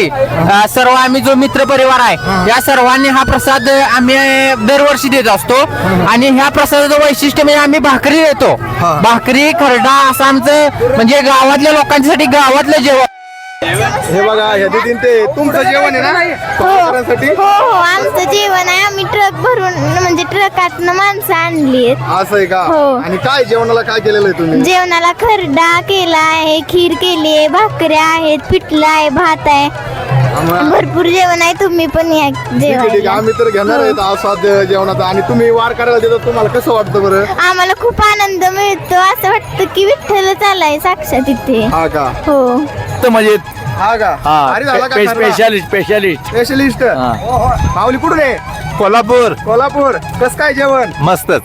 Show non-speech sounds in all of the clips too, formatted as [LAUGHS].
अ, सर्व आम्ही जो मित्र परिवार आहे या सर्वांनी हा प्रसाद आम्ही दरवर्षी देत असतो. आणि ह्या प्रसादाचं वैशिष्ट्य म्हणजे आम्ही भाकरी देतो. भाकरी खरडा असं आमचं म्हणजे गावातल्या लोकांसाठी गावातलं जेवण. हे बघा ह्या दिदीन ते तुमचं जेवण आहे ना? हो हो आमचं जेवण आहे. आम्ही ट्रक भरून म्हणजे ट्रकातनं माणसं आणली असं आहे का? हो. आणि काय जेवणाला काय केलेलं आहे तुम्ही? जेवणाला खरडा केला आहे खीर केली आहे भाकऱ्या आहेत पिठलं आहे भात आहे. आम्हा- भरपूर जेवण आहे तुम्ही पण या ठीक आहे ठीक आहे. जेवायला. आम्ही तर घेणार आहेत आस्वाद जेवणाचा. आणि तुम्ही वार करायला देतात तुम्हाला कसं वाटतं बरं? आम्हाला खूप आनंद मिळतो. असं वाटतं की विठ्ठलच आलाय साक्षात इथे. हा का? हो. म्हणजे हा का? अरे झाला का स्पेशालिस्ट स्पेशालिस्ट स्पेशलिस्ट माऊली कुठून आहे? कोल्हापूर. कोल्हापूर. कस काय जेवण? मस्तच.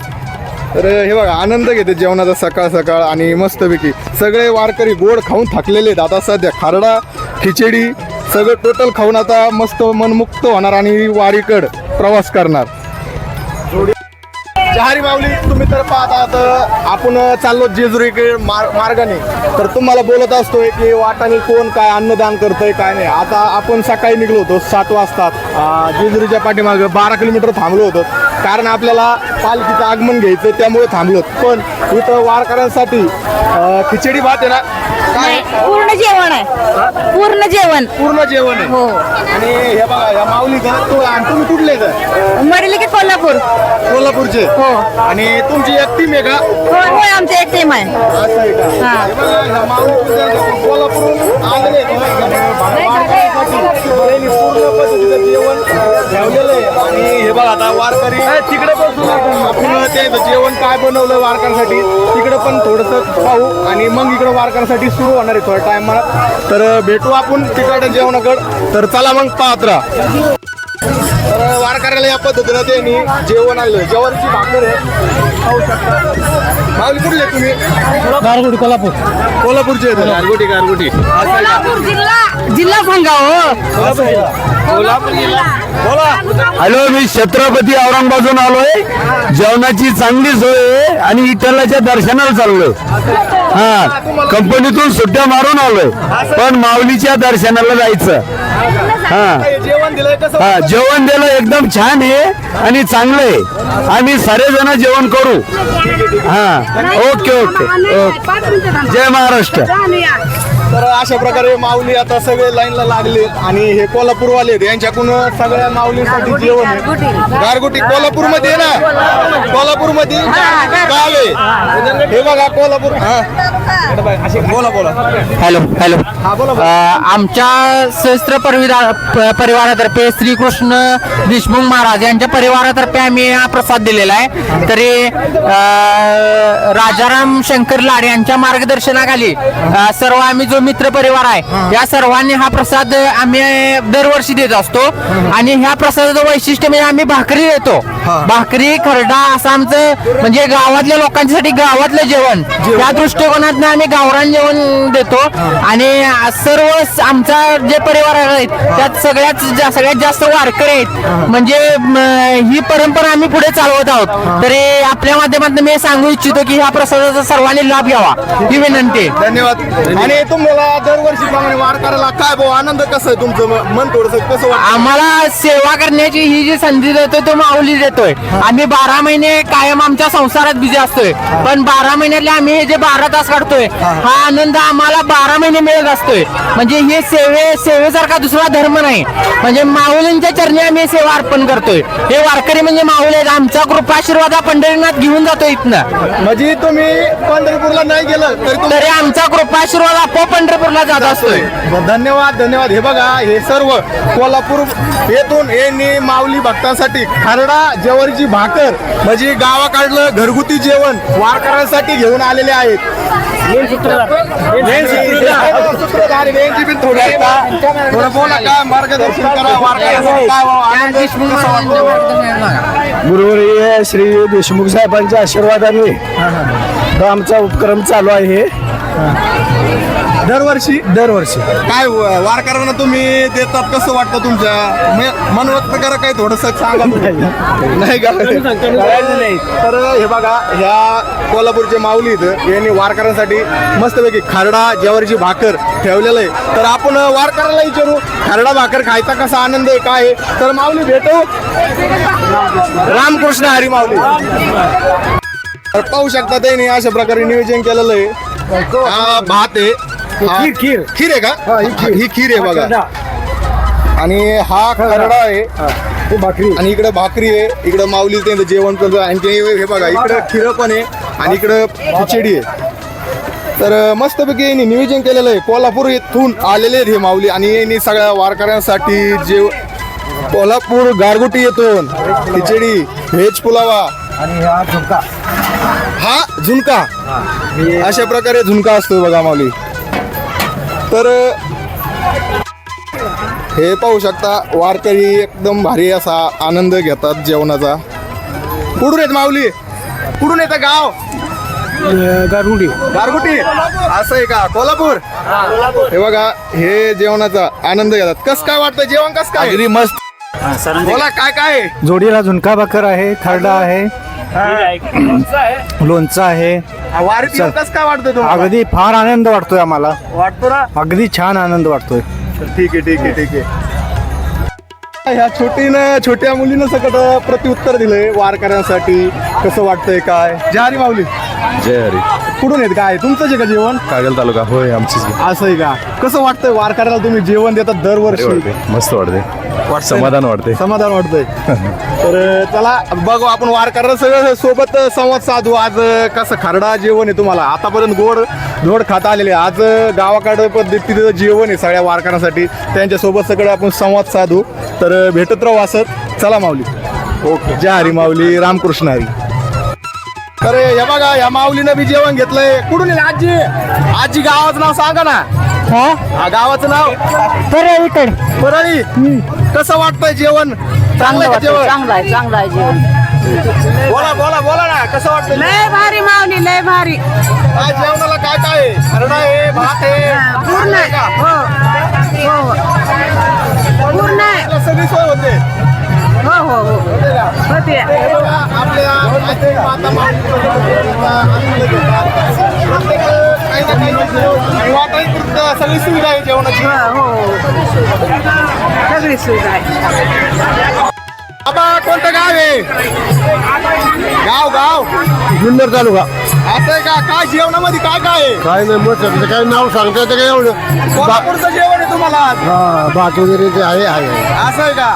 तर हे बघा आनंद घेते जेवणाचा सकाळ सकाळ आणि मस्तपैकी. सगळे वारकरी गोड खाऊन थकलेले आहेत. आता सध्या खारडा खिचडी सगळं टोटल खाऊन आता मस्त मनमुक्त होणार आणि वारीकड प्रवास करणार. जहारी माऊली तुम्ही तर पाहता आता आपण चाललो जेजुरीकडे मार मार्गाने. तर तुम्हाला बोलत असतोय की वाटाने कोण काय अन्नदान करतंय काय नाही. आता आपण सकाळी निघलो होतो सात वाजता जेजुरीच्या पाठीमागे बारा किलोमीटर थांबलो होतो. कारण आपल्याला पालखीचं आगमन घ्यायचं त्यामुळे थांबलो पण इथं वारकऱ्यांसाठी खिचडी भात आहे ना पूर्ण जेवण आहे. पूर्ण जेवण. पूर्ण जेवण आहे. हो. आणि हे बघा या माऊलीचं तू आणि तुम्ही कुठले इथं? मरेली की कोल्हापूर. कोल्हापूरचे. हो. आणि तुमची एक टीम आहे का? होय होय आमचं एक टीम आहे. असं आहे का? हा. हे बघा, ह्या माऊलीचं कोल्हापूरहून आलेले आहेत. वारकऱ्यांसाठी बरेली पूर्ण पद्धतीचं जेवण ठेवलेलं आहे. आणि हे बघा आता वारकरी तिकडे बसून आपण ते जेवण काय बनवलं वारकऱ्यांसाठी तिकडे पण थोडंसं पाहू. आणि मग इकडे वारकऱ्यांसाठी सुरू होणार आहे थोड्या टायमाला. तर भेटू आपण तिकडे जेवणाकडं. तर चला मग पाहत राहा तर वारकऱ्याला या पद्धतीनं त्यांनी जेवण आणलं. जेवणाची भाकर आहे. खाऊ शकता. माऊली कुठले तुम्ही? गारगोटी कोल्हापूर. कोल्हापूरचे आहेत. गारगोटी गारगोटी. कोल्हापूर जिल्हा जिल्हा सांगा हो. कोल्हापूर जिल्हा. बोला. हॅलो मी छत्रपती औरंगाबादून आलोय. जेवणाची चांगली सोय आहे आणि विठ्ठलाच्या दर्शनाला चाललोय. हा कंपनीतून सुट्ट्या मारून आलोय. पण माऊलीच्या दर्शनाला जायचं. हा. जेवण दिलंय हा जेवण दिलं एकदम छान आहे आणि चांगलं आहे. आम्ही सारे जण जेवण करू. हा. Okay okay okay. जय महाराष्ट्र. तर अशा प्रकारे माऊली आता सगळे लाईनला लागले आणि हे कोल्हापूरवाले आहेत. यांच्याकडून सगळ्या माऊलीसाठी जेवण आहे. गारगोटी. कोल्हापूरमध्ये ना? कोल्हापूरमध्ये गाव आहे. हे बघा कोल्हापूर हा. बोला बोला. Hello hello. हा बोला अ, बोला. आमच्या सहस्त्र परिवारा प- परिवारातर्फे श्रीकृष्ण देशमुख महाराज यांच्या परिवारातर्फे आम्ही हा प्रसाद दिलेला आहे. तरी अ, राजाराम शंकर लाड यांच्या मार्गदर्शनाखाली अ, सर्व आम्ही जो मित्र परिवार आहे या सर्वांनी हा प्रसाद आम्ही दरवर्षी देत असतो. आणि ह्या प्रसादाचं वैशिष्ट्य म्हणजे आम्ही भाकरी देतो. भाकरी खरडा असं आमचं म्हणजे गावातल्या लोकांसाठी गावातलं जेवण. त्या दृष्टिकोनात आम्ही गावरान जेवण देतो. आणि सर्व आमचा जे परिवार आहेत त्यात सगळ्यात जा- सगळ्यात जास्त वारकरी आहेत. म्हणजे ही परंपरा आम्ही पुढे चालवत आहोत. तरी आपल्या माध्यमातून मी सांगू इच्छितो की ह्या प्रसादाचा सर्वांनी लाभ घ्यावा. ही विनंती. धन्यवाद. आणि तुम्हाला दरवर्षी प्रमाणे वार करायला काय भाऊ? आनंद कसं आहे तुमचं? मन थोडस कसं वाटतं? आम्हाला सेवा करण्याची ही जी संधी देतोय तो माऊली देतोय. आम्ही बारा महिने कायम आमच्या संसारात बिझी असतोय. पण बारा महिन्यातले आम्ही हे जे बारा तास काढतोय हा. आनंद आम्हाला बारा महिने मिळत असतोय. म्हणजे हे सेवे सेवेसारखा दुसरा धर्म नाही. म्हणजे माऊलींच्या चरणी आम्ही ही सेवा अर्पण करतोय. हे वारकरी म्हणजे माऊली आहेत. आमचा कृपाशीर्वाद हा पंढरीनाथ घेऊन जातोय इथनं. म्हणजे तुम्ही पंढरपूरला नाही गेलं तरी तुम्ही तरी आमचा कृपाशीर्वाद पंढरपूरला जात असतोय. धन्यवाद धन्यवाद. हे बघा हे सर्व कोल्हापूर येथून यांनी माऊली भक्तांसाठी खरडा जेवणची भाकर म्हणजे गावाकडलं घरगुती जेवण वारकऱ्यांसाठी घेऊन आलेले आहेत. वाटतो? गुरुवर्य श्री देशमुख साहेबांच्या आशीर्वादाने हा आमचा उपक्रम चालू आहे. दरवर्षी दरवर्षी. काय व- वारकऱ्यांना तुम्ही देतात कसं वाटतं तुमच्या? म- मन व्यक्त करा काही थोडस सांगा तुम्ही. नाही का? तर हे बघा ह्या कोल्हापूरचे माऊली इथं यांनी वारकऱ्यांसाठी मस्तपैकी खरडा ज्वारीची भाकर ठेवलेलं आहे. तर आपण वारकऱ्याला विचारू खरडा भाकर खायचा कसा आनंद आहे काय आहे? तर माऊली भेटू? रामकृष्ण हरी माऊली. तर पाहू शकता त्यांनी अशा प्रकारे नियोजन केलेलं आहे. हा भात आहे. हा- खीर, खीर. खीर आहे का? ही खीर. आहे बघा. आणि हा खरडा आहे. भाकरी. आणि इकडे भाकरी आहे. इकडे माऊली त्यांचं जेवण करतो आणि ते हे बघा इकडे खिरं पण आहे. आणि इकडे खिचडी आहे. तर मस्तपैकी यांनी नियोजन केलेलं आहे. कोल्हापूर येथून आलेले आहेत हे माऊली. आणि यांनी सगळ्या वारकऱ्यांसाठी जेव कोल्हापूर गारगुटी येथून खिचडी व्हेज पुलावा. आणि हा झुमका हा झुणका. अशा प्रकारे झुणका असतो बघा माऊली. तर हे पाहू शकता वारकरी एकदम भारी असा आनंद घेतात जेवणाचा. कुठून येत माऊली? कुठून येतं गाव? गारुडी गारगुटी. असं आहे का? कोल्हापूर? हे बघा हे जेवणाचा आनंद घेतात. कस काय वाटतं? जेवण कस काय? अगदी मस्त. बोला काय काय? जोडीला झुणका भाकर आहे खरडा आहे. लोणचं आहे. काय वाटतं तुम्हाला? अगदी फार आनंद वाटतोय आम्हाला. वाटतो ना? अगदी छान आनंद वाटतोय. ठीक आहे ठीक आहे ठीक आहे. ह्या छोटीनं छोट्या मुलीनं सकट प्रत्युत्तर दिलंय वारकऱ्यांसाठी. कसं वाटतंय काय? जारी माऊली. जय हरी. कुठून येत काय? तुमचं जे का जेवण? कागल तालुका होय आमचीच असं आहे का? कसं वाटतंय वारकऱ्याला तुम्ही जेवण देतात दरवर्षी? मस्त वाटते समाधान वाटते समाधान वाटतंय. [LAUGHS] तर चला बघू आपण वारकऱ्या सगळं सोबत संवाद साधू. आज कसं खरडा जेवण आहे तुम्हाला. आतापर्यंत गोड धोड खाता आलेले. आज गावाकडं पद्धतीचं जेवण आहे सगळ्या वारकऱ्यांसाठी. त्यांच्यासोबत सगळं आपण संवाद साधू. तर भेटत राहू असत चला माऊली. ओके. जय हरी माऊली. रामकृष्ण हरी. तर हे बघा या माऊलीनं बी जेवण घेतलंय. कुठून येईल आजी? आजी गावाचं नाव सांगा ना. हा, गावाचं नाव? परळीकडे परळी. कसं वाटतंय जेवण? चांगलं आहे का जेवण? चांगला आहे चांगला आहे जेवण. बोला बोला बोला ना कसं वाटतंय? लय भारी माऊली लय भारी. काय जेवणाला काय काय आहे भात आहे सगळी सुविधा आहे हो, जेवणाची हो. सगळी सुविधा आहे. बाबा कोणतं गाव आहे? गाव गाव. जुन्नर तालुका. असं आहे का? काय जेवणामध्ये काय काय आहे? काय नाही मग काय नाव सांगता येतं काय एवढं? कोल्हापूरचं जेवण आहे तुम्हाला? आज हा भात वगैरे ते आहे आहे. असं आहे का?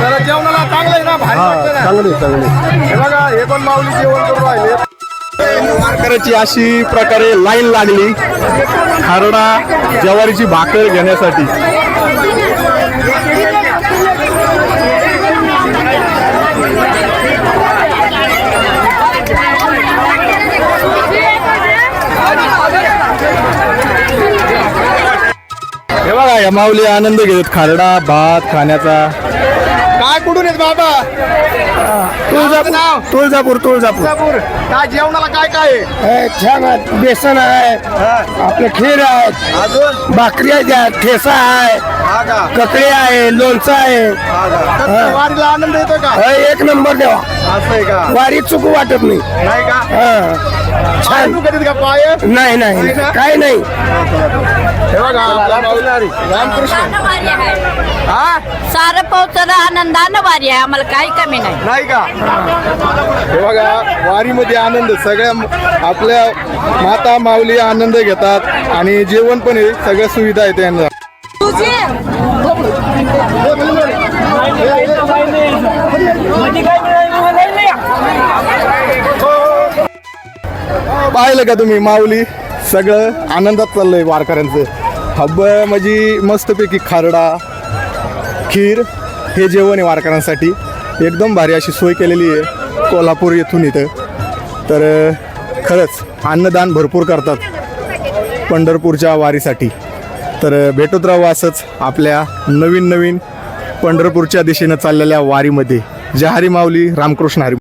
तर जेवणाला चांगलं आहे ना? भारी वाटतं ना? चांगले चांगले हे बघा हे पण माऊली जेवण करून राहिले. वारकऱ्याची अशी प्रकारे लाईन लागली. खारडा ज्वारीची भाकर घेण्यासाठी. माऊली आनंद घेत. खारडा भात खाण्याचा. काय कुठून येत बाबा? तुळजापूर. नाव? तुळजापूर तुळजापूर. तुळजापूर. काय जेवणाला काय काय? आहे छान आहे. बेसन आहे. आपले खीर आहे अजून? भाकरी आहे ठेसा आहे. हा का? ककडी आहे लोणचं आहे. हा का? वारीला आनंद येतो का? हे एक नंबर देवा. असं आहे का? वारी चुकू वाटत नाही. नाही का? हा. पाय छान दुखत आहेत का पाय? नाही नाही. काय नाही. हे बघा रामकृष्ण हा? सारं पोहोचणं आनंदानं वारी आहे. आम्हाला काही कमी नाही. नाही का? हे बघा वारीमध्ये आनंद. सगळ्या आपल्या माता माऊली आनंद घेतात आणि जेवण पण आहे. सगळ्या सुविधा आहेत त्यांना पाहिलं का तुम्ही माऊली? सगळं आनंदात चाललंय वारकऱ्यांचं. हब्ब म्हणजे मस्तपैकी खारडा खीर हे जेवण आहे वारकऱ्यांसाठी. एकदम भारी अशी सोय केलेली आहे कोल्हापूर येथून इथं. तर खरंच अन्नदान भरपूर करतात पंढरपूरच्या वारीसाठी. तर भेटत राहू असंच आपल्या नवीन नवीन पंढरपूरच्या दिशेनं चाललेल्या वारीमध्ये. जहारी माऊली रामकृष्ण हरी